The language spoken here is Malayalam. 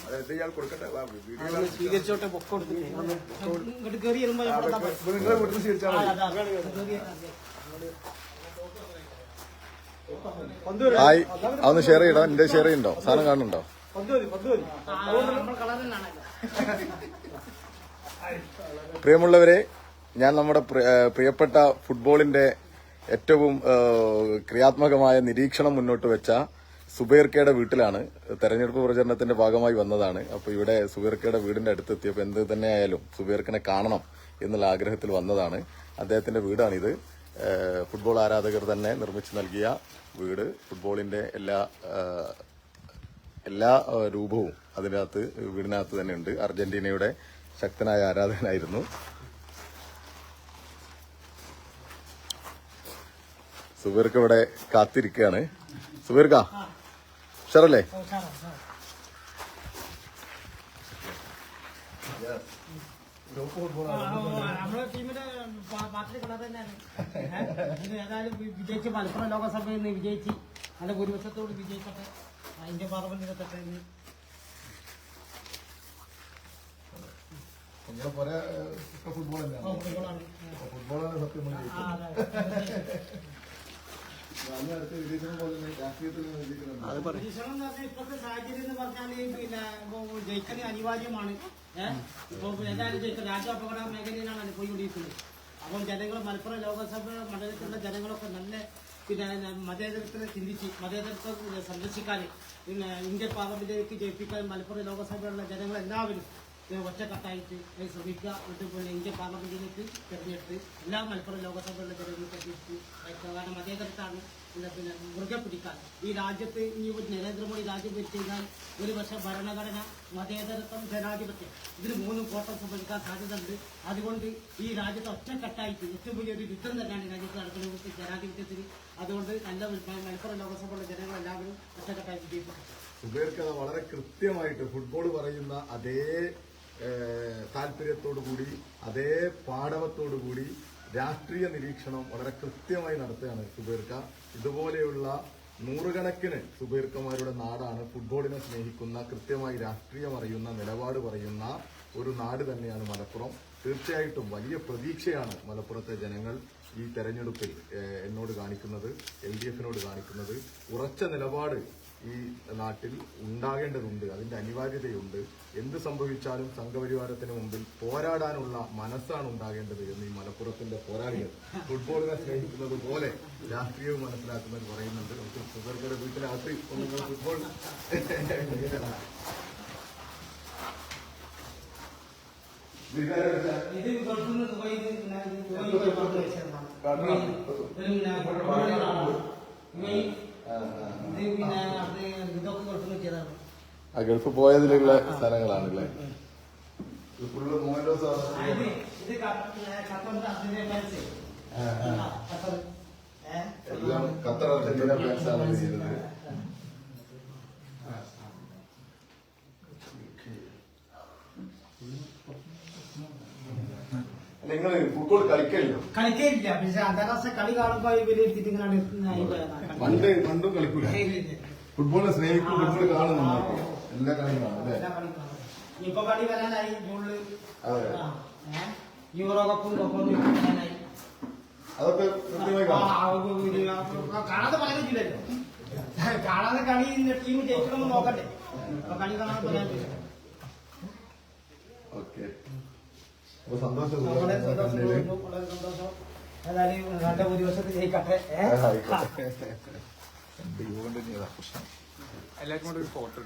അതായത് ഇയാൾ കൊടുക്കട്ടെ. വാ, വീഡിയോ സ്വീകരിച്ചോട്ടെ പൊക്കെ കൊടുത്തിട്ട് ഇങ്ങോട്ട് കയറി വരുമ്പോ നിങ്ങളെ വീട്ടിൽ സ്വീകരിച്ചാൽ ഹായ്. അതൊന്ന് ഷെയർ ചെയ്യണോ എന്റെ ഷെയർ ചെയ്യണ്ടോ? സാധനം കാണുന്നുണ്ടോ? പ്രിയമുള്ളവരെ ഞാൻ നമ്മുടെ പ്രിയപ്പെട്ട ഫുട്ബോളിന്റെ ഏറ്റവും ക്രിയാത്മകമായ നിരീക്ഷണം മുന്നോട്ട് വെച്ച സുബൈർക്കയുടെ വീട്ടിലാണ്. തെരഞ്ഞെടുപ്പ് പ്രചരണത്തിന്റെ ഭാഗമായി വന്നതാണ്. അപ്പൊ ഇവിടെ സുബൈർക്കയുടെ വീടിന്റെ അടുത്തെത്തിയപ്പോൾ എന്ത് തന്നെയായാലും സുബൈർക്കനെ കാണണം എന്നുള്ള ആഗ്രഹത്തിൽ വന്നതാണ്. അദ്ദേഹത്തിന്റെ വീടാണിത്. ഫുട്ബോൾ ആരാധകർ തന്നെ നിർമ്മിച്ചു നൽകിയ വീട്. ഫുട്ബോളിന്റെ എല്ലാ എല്ലാ രൂപവും അതിനകത്ത് വീടിനകത്ത് തന്നെ ഉണ്ട് അർജന്റീനയുടെ ശക്തനായ ആരാധകനായിരുന്നു. സുബീർക്ക് ഇവിടെ കാത്തിരിക്കുകയാണ്. സുബീർക്ക ഉഷാറല്ലേ നമ്മുടെ ടീമിന്റെ പാർട്ടി കളർ തന്നെയാണ്. ഏതായാലും വി- വിജയിച്ച് മലപ്പുറം ലോകസഭയിൽ നിന്ന് വിജയിച്ച് നല്ല ഭൂരിപക്ഷത്തോട് വിജയിക്കട്ടെ അതിന്റെ പാർലമെന്റിലെത്തട്ടെ എന്ന് നമ്മുടെ പുര ഫുട്ബോൾ തന്നെയാണ് ഫുട്ബോളാണ്. സത്യം അതെ. പറഞ്ഞാൽ ഇപ്പോഴത്തെ സാഹചര്യം എന്ന് പറഞ്ഞാൽ പിന്നെ ജയിക്കൽ അനിവാര്യമാണ്. ഏഹ് ഇപ്പൊ ഏതായാലും ജയിക്കൽ രാജ്യാപകട മേഖലയിലാണ് അനുഭവിക്കൊണ്ടിരിക്കുന്നത് അപ്പം ജനങ്ങൾ മലപ്പുറം ലോകസഭ മണ്ഡലത്തിലുള്ള ജനങ്ങളൊക്കെ നല്ല പിന്നെ മതേതരത്തിനെ ചിന്തിച്ച് മതേതരത്തെ സംരക്ഷിക്കാൻ പിന്നെ ഇന്ത്യൻ പാർലമെന്റിലേക്ക് ജയിപ്പിക്കാൻ മലപ്പുറം ലോകസഭയിലുള്ള ജനങ്ങൾ എല്ലാവരും ഇത് കത്തായിട്ട് ശ്രമിക്കുക. എന്നിട്ട് പിന്നെ ഇന്ത്യൻ പാർലമെന്റിലേക്ക് തെരഞ്ഞെടുത്ത് എല്ലാ മലപ്പുറം ലോകസഭയിലെ തെരഞ്ഞെടുപ്പ്. കാരണം മതേതരത്താണ് പിന്നെ മുറുകെ പിടിക്കാൻ. ഈ രാജ്യത്ത് ഇനി ഒരു നരേന്ദ്രമോദി രാജ്യം ഭരിച്ചു കഴിഞ്ഞാൽ ഒരു വർഷം ഭരണഘടന മതേതരത്വം ജനാധിപത്യം ഇതിന് മൂന്നും കോട്ടം സംഭവിക്കാൻ സാധ്യതയുണ്ട്. അതുകൊണ്ട് ഈ രാജ്യത്ത് ഒറ്റക്കെട്ടായിട്ട് ഏറ്റവും വലിയൊരു യുദ്ധം തന്നെയാണ് ഈ രാജ്യത്ത് നടക്കുന്നത് ജനാധിപത്യത്തിന്. അതുകൊണ്ട് നല്ല മലപ്പുറം ലോകസഭയിലുള്ള ജനങ്ങളെല്ലാവരും ഒറ്റക്കെട്ടായിട്ട് വിജയിപ്പിക്കും സുബൈർക്ക് വളരെ കൃത്യമായിട്ട് ഫുട്ബോൾ പറയുന്ന അതേ ഏഹ്, താല്പര്യത്തോടു കൂടി അതേ പാടവത്തോടു കൂടി രാഷ്ട്രീയ നിരീക്ഷണം വളരെ കൃത്യമായി നടത്തുകയാണ് സുബീർക്ക. ഇതുപോലെയുള്ള നൂറുകണക്കിന് സുബീർക്കമാരുടെ നാടാണ് ഫുട്ബോളിനെ സ്നേഹിക്കുന്ന കൃത്യമായി രാഷ്ട്രീയം അറിയുന്ന നിലപാട് പറയുന്ന ഒരു നാട് തന്നെയാണ് മലപ്പുറം. തീർച്ചയായിട്ടും വലിയ പ്രതീക്ഷയാണ് മലപ്പുറത്തെ ജനങ്ങൾ ഈ തെരഞ്ഞെടുപ്പിൽ എന്നോട് കാണിക്കുന്നത് എൽ ഡി എഫിനോട് കാണിക്കുന്നത്. ഉറച്ച നിലപാട് ഈ നാട്ടിൽ ഉണ്ടാകേണ്ടതുണ്ട് അതിന്റെ അനിവാര്യതയുണ്ട് എന്ത് സംഭവിച്ചാലും സംഘപരിവാരത്തിന് മുമ്പിൽ പോരാടാനുള്ള മനസ്സാണ് ഉണ്ടാകേണ്ടത് എന്ന് ഈ മലപ്പുറത്തിന്റെ പോരാളികൾ ഫുട്ബോളിനെ സ്നേഹിക്കുന്നത് പോലെ രാഷ്ട്രീയവും മനസ്സിലാക്കുന്നത് പറയുന്നുണ്ട് നമുക്ക് സുഹൃത്തുക്കളുടെ വീട്ടിലകത്ത് ഒന്ന് നിങ്ങൾ ഫുട്ബോൾ ഇത് ഗൾഫിൽ ഫുട്ബോളിലാണ്. ദുബായ് ആ ഗൾഫ് പോയതിലുള്ള സ്ഥലങ്ങളാണല്ലേ? അല്ലേ അർജന്റീന ഫാൻസ്. എല്ലാം ഖത്തർ അർജന്റീന ഫാൻസാണ് ചെയ്യുന്നത് നിങ്ങൾ ഫുട്ബോൾ കളിക്കില്ല കളിക്കില്ല പക്ഷെ അന്താരാഷ്ട്ര കളി കാണുമ്പോ പോയതാണ്. പണ്ട് പണ്ടും കളിക്കൂല. ഇല്ല, ഇല്ല. ഫുട്ബോളിനെ സ്നേഹിക്കും ഫുട്ബോൾ കാണും എല്ലാ കളിയും കാണും അല്ലേ. ഇപ്പൊ കളി വരാനായി ജൂണിൽ? യൂറോ കപ്പും കപ്പൊന്നും വരാനായി. അതൊക്കെ കൃത്യമായി കാണാതെ പറയാനില്ലല്ലോ കാണാതെ കളി ടീം ജയിക്കണമെന്ന് നോക്കട്ടെ. അപ്പൊ കളി കാണാതെ പറയാനില്ല ഓക്കെ. അപ്പൊ സന്തോഷം നല്ല ഒരു ദിവസത്തിൽ ജയിക്കട്ടെ. എല്ലാവർക്കും കൂടെ ഒരു ഫോട്ടോ